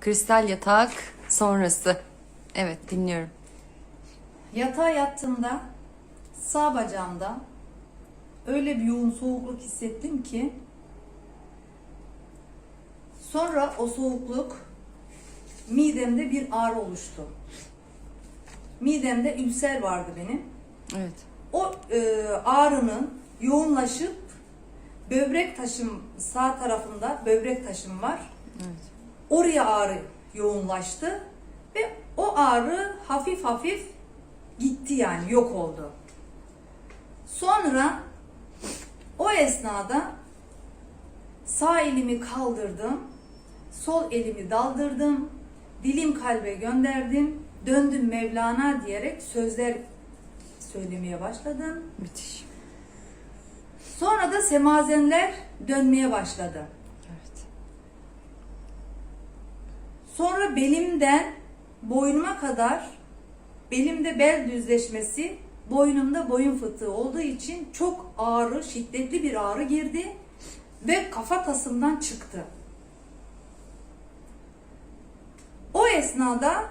Kristal yatak sonrası. Evet dinliyorum. Yatağa yattığımda sağ bacağımda öyle bir yoğun soğukluk hissettim ki sonra o soğukluk midemde bir ağrı oluştu. Midemde ülser vardı benim. Evet. O e, ağrının yoğunlaşıp böbrek taşım sağ tarafında böbrek taşım var. Evet. Oraya ağrı yoğunlaştı ve o ağrı hafif hafif gitti yani yok oldu. Sonra o esnada sağ elimi kaldırdım, sol elimi daldırdım, dilim kalbe gönderdim, döndüm Mevlana diyerek sözler söylemeye başladım. Müthiş. Sonra da semazenler dönmeye başladı. Evet. Sonra belimden boynuma kadar belimde bel düzleşmesi, boynumda boyun fıtığı olduğu için çok ağrı, şiddetli bir ağrı girdi ve kafa tasımdan çıktı. O esnada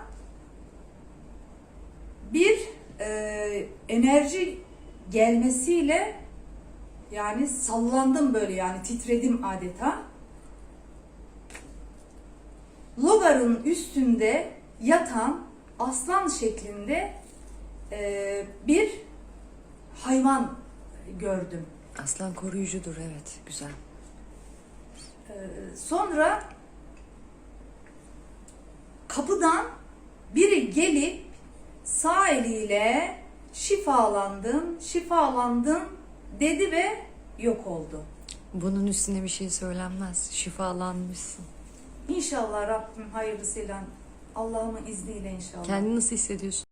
bir e, enerji gelmesiyle yani sallandım böyle yani titredim adeta. Logarın üstünde yatan aslan şeklinde e, bir hayvan gördüm. Aslan koruyucudur evet. Güzel. E, sonra kapıdan biri gelip sağ eliyle şifalandım, şifalandım dedi ve yok oldu. Bunun üstüne bir şey söylenmez. Şifalanmışsın. İnşallah Rabbim hayırlısıyla Allah'ımın izniyle inşallah. Kendini nasıl hissediyorsun?